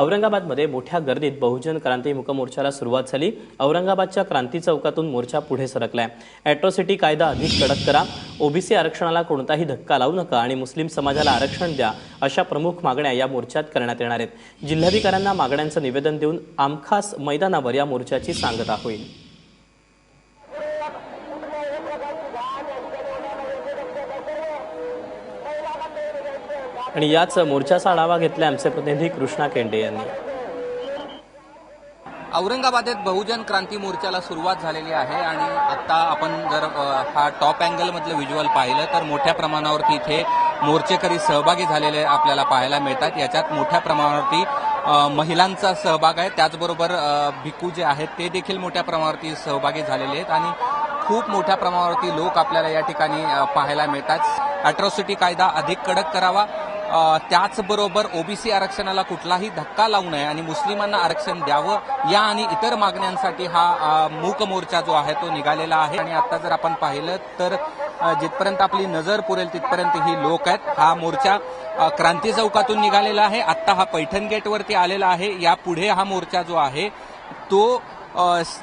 औरंगाबादमध्ये मोठ्या गर्दीत बहुजन क्रांती मुक मोर्चाला सुरुवात झाली. औरंगाबादच्या क्रांती चौकातून मोर्चा पुढे सरकलाय. अॅट्रॉसिटी कायदा अधिक कडक करा. ओबीसी आरक्षणाला कोणताही धक्का लावू नका आणि मुस्लिम समाजाला आरक्षण द्या अशा प्रमुख मागण्या या मोर्चात करण्यात येणार आहेत. जिल्हाधिकाऱ्यांना मागण्यांचं निवेदन देऊन आमखास मैदानावर या मोर्चाची सांगता होईल. आणि याच मोर्चाचा आढावा घेतला आमचे प्रतिनिधी कृष्णा केंडे यांनी. औरंगाबादेत बहुजन क्रांती मोर्चाला सुरुवात झालेली आहे आणि आता आपण जर हा टॉप अँगलमधलं व्हिज्युअल पाहिलं तर मोठ्या प्रमाणावरती इथे मोर्चेकरी सहभागी झालेले आपल्याला पाहायला मिळतात. याच्यात मोठ्या प्रमाणावरती महिलांचा सहभाग आहे. त्याचबरोबर भिकू जे आहेत ते देखील मोठ्या प्रमाणावरती सहभागी झालेले आहेत आणि खूप मोठ्या प्रमाणावरती लोक आपल्याला या ठिकाणी पाहायला मिळतात. अॅट्रॉसिटी कायदा अधिक कडक करावा. त्याचबरोबर ओबीसी आरक्षणाला कुठलाही धक्का लावू नये आणि मुस्लिमांना आरक्षण द्यावं या आणि इतर मागण्यांसाठी हा मूक मोर्चा जो आहे तो निघालेला आहे. आणि आता जर आपण पाहिलं तर जिथपर्यंत आपली नजर पुरेल तिथपर्यंत ही लोक आहेत. हा मोर्चा क्रांती चौकातून निघालेला आहे. आत्ता हा पैठण गेटवरती आलेला आहे. यापुढे हा मोर्चा जो आहे तो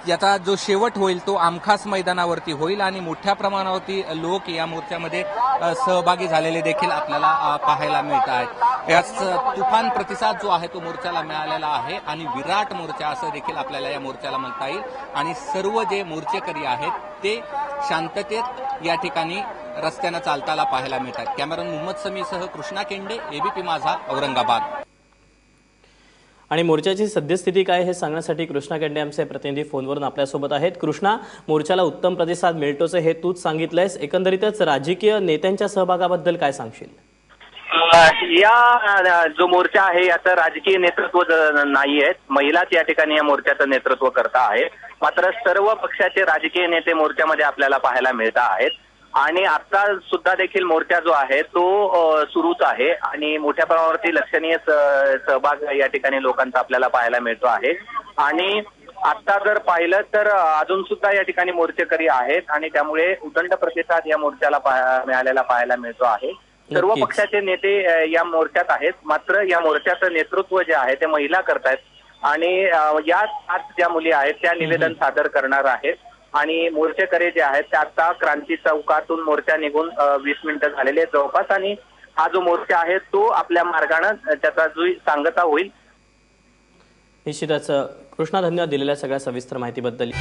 याचा जो शेवट होईल तो आमखास मैदानावरती होईल आणि मोठ्या प्रमाणावरती लोक या मोर्चामध्ये सहभागी झालेले देखील आपल्याला पाहायला मिळत आहेत. याच तुफान प्रतिसाद जो आहे तो मोर्चाला मिळालेला आहे आणि विराट मोर्चा असं देखील आपल्याला या मोर्चाला म्हणता येईल. आणि सर्व जे मोर्चेकरी आहेत ते शांततेत या ठिकाणी रस्त्यानं चालताना पाहायला मिळतात. कॅमेरन मुहम्मद समीसह कृष्णा केंडे एबीपी माझा औरंगाबाद. आणि मोर्चाची सद्यस्थिती काय हे सांगण्यासाठी कृष्णा केंडे आमचे प्रतिनिधी फोनवरून आपल्यासोबत आहेत. कृष्णा मोर्चाला उत्तम प्रतिसाद मिळतोच हे तूच सांगितलंयस. एकंदरीतच राजकीय नेत्यांच्या सहभागाबद्दल काय सांगशील? या जो मोर्चा आहे याचं राजकीय नेतृत्व नाही आहेत महिलाच या ठिकाणी या मोर्चाचं नेतृत्व करता आहे मात्र सर्व पक्षाचे राजकीय नेते मोर्चामध्ये आपल्याला पाहायला मिळत आहेत. आणि आता सुद्धा देखील मोर्चा जो आहे तो सुरूच आहे आणि मोठ्या प्रमाणावरती लक्षणीय सहभाग या ठिकाणी लोकांचा आपल्याला पाहायला मिळतो आहे. आणि आता जर पाहिलं तर अजून सुद्धा या ठिकाणी मोर्चेकरी आहेत आणि त्यामुळे उदंड प्रतिसाद या मोर्चाला मिळालेला पाहायला मिळतो आहे. सर्व. पक्षाचे नेते या मोर्चात आहेत. मात्र या मोर्चाचं नेतृत्व जे आहे ते महिला करतायत. आणि या सात ज्या मुली आहेत त्या निवेदन सादर करणार आहेत. आणि मोर्चेकरी जे आहेत ते आता क्रांती चौकातून मोर्चा निघून वीस मिनिटं झालेले आहेत जवळपास. आणि हा जो मोर्चा आहे तो आपल्या मार्गानं त्याचा जो सांगता होईल. निश्चितच. कृष्णा धन्यवाद दिलेल्या सगळ्या सविस्तर माहितीबद्दल.